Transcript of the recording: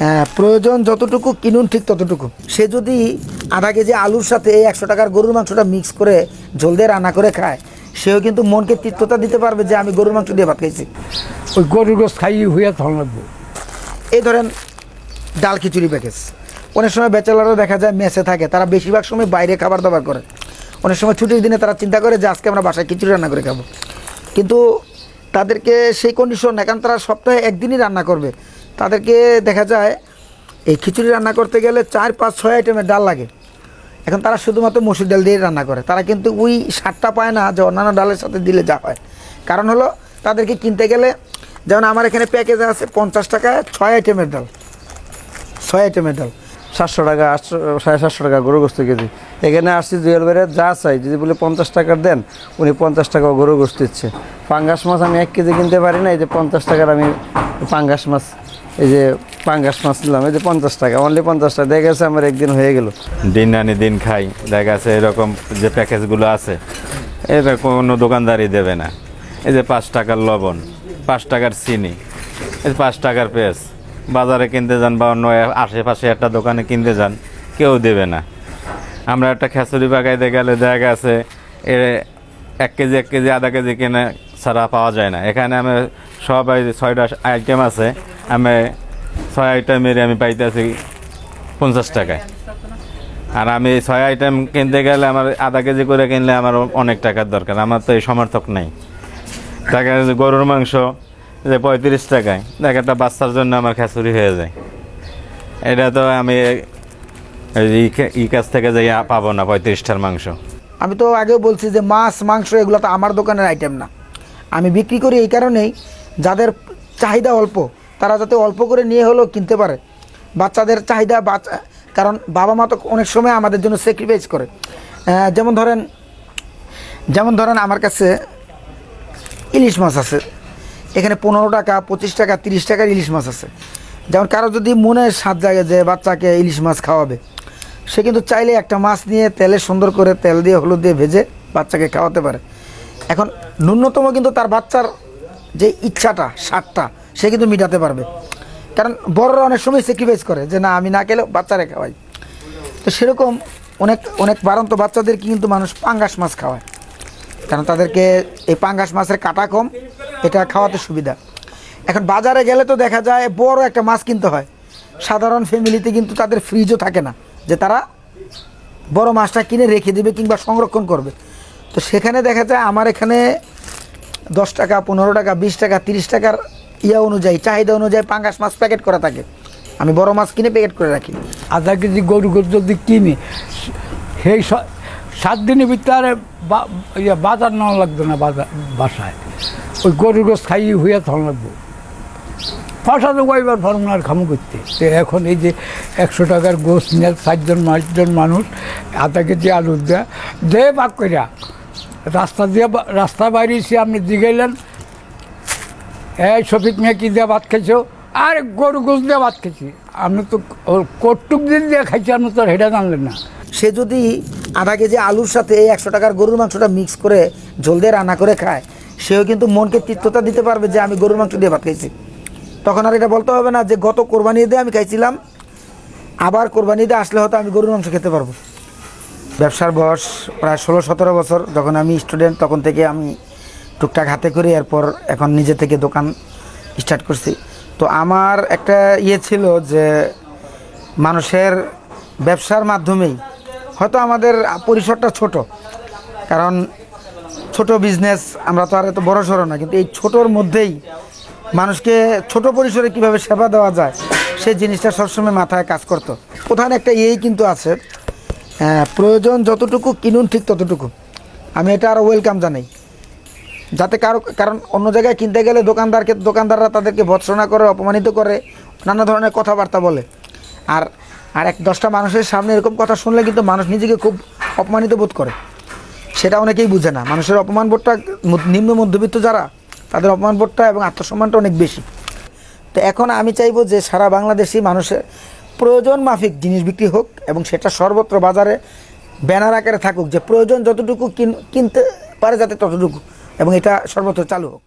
হ্যাঁ, প্রয়োজন যতটুকু কিনুন ঠিক ততটুকু। সে যদি আধা কেজি আলুর সাথে এই একশো টাকার গরুর মাংসটা মিক্স করে ঝোল দিয়ে রান্না করে খায় সেও কিন্তু মনকে তৃপ্ততা দিতে পারবে যে আমি গরুর মাংস দিয়ে ভাত খাইছি। ওই গরুর গোস খাই হইয়া তখন লাগবো। এই ধরেন ডাল খিচুড়ি প্যাকেজ অনেক সময় বেচালারও দেখা যায় মেসে থাকে তারা বেশিরভাগ সময় বাইরে খাবার দাবার করে। অনেক সময় ছুটির দিনে তারা চিন্তা করে যে আজকে আমরা বাসায় খিচুড়ি রান্না করে খাব। কিন্তু তাদেরকে সেই কন্ডিশন না কারণ তারা সপ্তাহে একদিনই রান্না করবে। তাদেরকে দেখা যায়, এই খিচুড়ি রান্না করতে গেলে চার, পাঁচ, ছয় আইটেমের ডাল লাগে। এখন তারা শুধুমাত্র মসুর ডাল দিয়ে রান্না করে। তারা কিন্তু ওই সারটা পায় না যে অন্যান্য ডালের সাথে দিলে যা হয়। কারণ হলো, তাদেরকে কিনতে গেলে, যেমন আমার এখানে প্যাকেজ আছে পঞ্চাশ টাকায় ছয় আইটেমের ডাল। ছয় আইটেমের ডাল। সাতশো টাকা, আটশো, সাড়ে সাতশো টাকা গরু গোস্ত কেজি। এখানে আসছি জুয়েল বেড়ে যা চাই, যদি বলে পঞ্চাশ টাকার দেন, উনি পঞ্চাশ টাকা গরু গোস্ত দিচ্ছে। পাঙ্গাস মাছ আমি এক কেজি কিনতে পারি না, এই যে পঞ্চাশ টাকার আমি পাঙ্গাস মাছ এই যে পাঙ্গাস মাছ নিলাম এই যে পঞ্চাশ টাকা অনলি পঞ্চাশ টাকা। দেখে গেছে আমার একদিন হয়ে গেল। দিন আনি দিন খাই। দেখা গেছে এরকম যে প্যাকেজগুলো আছে, এটা কোনো দোকানদারই দেবে না। এই যে পাঁচ টাকার লবণ, পাঁচ টাকার চিনি, এই পাঁচ টাকার পেঁয়াজ। বাজারে কিনতে যান বা অন্য আশেপাশে একটা দোকানে কিনতে যান, কেউ দেবে না। আমরা একটা খেসুরি বাগাইতে গেলে দেখা গেছে, এ এক কেজি এক কেজি, আধা কেজি কিনে ছাড়া পাওয়া যায় না। এখানে আমি সবাই ছয়টা আইটেম আছে আমি ছয় আইটেমের আমি পাইতেছি পঞ্চাশ টাকায়। আর আমি ছয় আইটেম কিনতে গেলে আমার আধা কেজি করে কিনলে আমার অনেক টাকার দরকার, আমার তো এই সমর্থক নেই। দেখা যাচ্ছে গরুর মাংস যে পঁয়ত্রিশ টাকায় দেখ একটা বাচ্চার জন্য আমার খ্যাচুরি হয়ে যায়। এটা তো আমি এই কাছ থেকে যাই পাবো না পঁয়ত্রিশটার মাংস। আমি তো আগেও বলছি যে মাছ, মাংস এগুলো তো আমার দোকানের আইটেম না। আমি বিক্রি করি এই কারণেই, যাদের চাহিদা অল্প তারা যাতে অল্প করে নিয়ে হলেও কিনতে পারে। বাচ্চাদের চাহিদা বাচ্চা কারণ বাবা মা তো অনেক সময় আমাদের জন্য স্যাক্রিফাইস করে। যেমন ধরেন যেমন ধরেন আমার কাছে ইলিশ মাছ আছে। এখানে পনেরো টাকা, পঁচিশ টাকা, তিরিশ টাকার ইলিশ মাছ আছে। যেমন কারও যদি মনে স্বাদ জাগে যে বাচ্চাকে ইলিশ মাছ খাওয়াবে, সে কিন্তু চাইলে একটা মাছ নিয়ে তেলে সুন্দর করে তেল দিয়ে, হলুদ দিয়ে ভেজে বাচ্চাকে খাওয়াতে পারে। এখন ন্যূনতম কিন্তু তার বাচ্চার যে ইচ্ছাটা, স্বাদটা সে কিন্তু মেটাতে পারবে। কারণ বড়রা অনেক সময় স্যাক্রিফাইস করে যে না, আমি না খেলেও বাচ্চারা খাওয়াই। তো সেরকম অনেক অনেক বারন্ত বাচ্চাদেরকে কিন্তু মানুষ পাঙ্গাস মাছ খাওয়ায়। কারণ তাদেরকে এই পাঙ্গাস মাছের কাটা কম, এটা খাওয়াতে সুবিধা। এখন বাজারে গেলে তো দেখা যায় বড় একটা মাছ কিনতে হয়। সাধারণ ফ্যামিলিতে কিন্তু তাদের ফ্রিজও থাকে না, যে তারা বড় মাছটা কিনে রেখে দেবে কিংবা সংরক্ষণ করবে। তো সেখানে দেখা যায় আমার এখানে দশ টাকা, পনেরো টাকা, বিশ টাকা, তিরিশ টাকার ইয়া অনুযায়ী, চাহিদা অনুযায়ী পাঙ্গাস মাছ প্যাকেট করা থাকে। আমি বড় মাছ কিনে প্যাকেট করে রাখি। আধা কেজি গরু গোস যদি কিনি, সেই সাত দিনের ভিতরে বাজার নেওয়া লাগবে না বাজার বাসায়। ওই গরুর গোস খাই হইয়া তখন লাগবো। পয়সা তো কয়বার ফর্ম আর খামু করতে তো এখন এই যে একশো টাকার গোস নিয়ে চারজন পাঁচজন মানুষ, আধা কেজি আলু দেয় দে পাক করিয়া রাস্তা দিয়ে রাস্তা বাইরে বাইরেছি আপনি জিগাইলেন এই শফিক মেয়ে কি দিয়ে ভাত খাইছো? আর গরু গোস দিয়ে ভাত খাইছি। আপনি তো ওর কটুক দিন দিয়ে খাইছি, আপনি তো হেটা জানলেন না। সে যদি আধা কেজি আলুর সাথে এই একশো টাকার গরুর মাংসটা মিক্স করে ঝোল দিয়ে রান্না করে খায়, সেও কিন্তু মনকে তৃপ্ততা দিতে পারবে যে আমি গরুর মাংস দিয়ে ভাত খাইছি। তখন আর এটা বলতে হবে না যে গত কোরবানি দিয়ে আমি খাইছিলাম, আবার কোরবানি দিয়ে আসলে হয়তো আমি গরুর মাংস খেতে পারব। ব্যবসার বয়স প্রায় ষোলো সতেরো বছর, যখন আমি স্টুডেন্ট তখন থেকে আমি টুকটাক হাতে করি এরপর এখন নিজে থেকে দোকান স্টার্ট করছি। তো আমার একটা ইয়ে ছিল যে মানুষের ব্যবসার মাধ্যমেই হয়তো আমাদের পরিসরটা ছোট, কারণ ছোট বিজনেস আমরা তো আর এত বড় সড়ো না, কিন্তু এই ছোটোর মধ্যেই মানুষকে ছোট পরিসরে কীভাবে সেবা দেওয়া যায়, সেই জিনিসটা সবসময় মাথায় কাজ করতো। প্রধান একটা ইয়েই কিন্তু আছে প্রয়োজন যতটুকু কিনুন ঠিক ততটুকু। আমি এটা আরও ওয়েলকাম জানাই। যাতে কারও, কারণ অন্য জায়গায় কিনতে গেলে দোকানদারকে, দোকানদাররা তাদেরকে ভৎসনা করে, অপমানিত করে, নানা ধরনের কথাবার্তা বলে। আর আর এক দশটা মানুষের সামনে এরকম কথা শুনলে কিন্তু মানুষ নিজেকে খুব অপমানিত বোধ করে। সেটা অনেকেই বুঝে না। মানুষের অপমান বোধটা নিম্ন মধ্যবিত্ত যারা, তাদের অপমান বোধটা এবং আত্মসম্মানটা অনেক বেশি। তো এখন আমি চাইব যে সারা বাংলাদেশি মানুষের প্রয়োজন মাফিক জিনিস বিক্রি হোক এবং সেটা সর্বত্র বাজারে ব্যানার আকারে থাকুক, যে প্রয়োজন যতটুকু কিন- কিনতে পারে যাতে ততটুকু। এবং এটা সর্বত্র চালু হোক।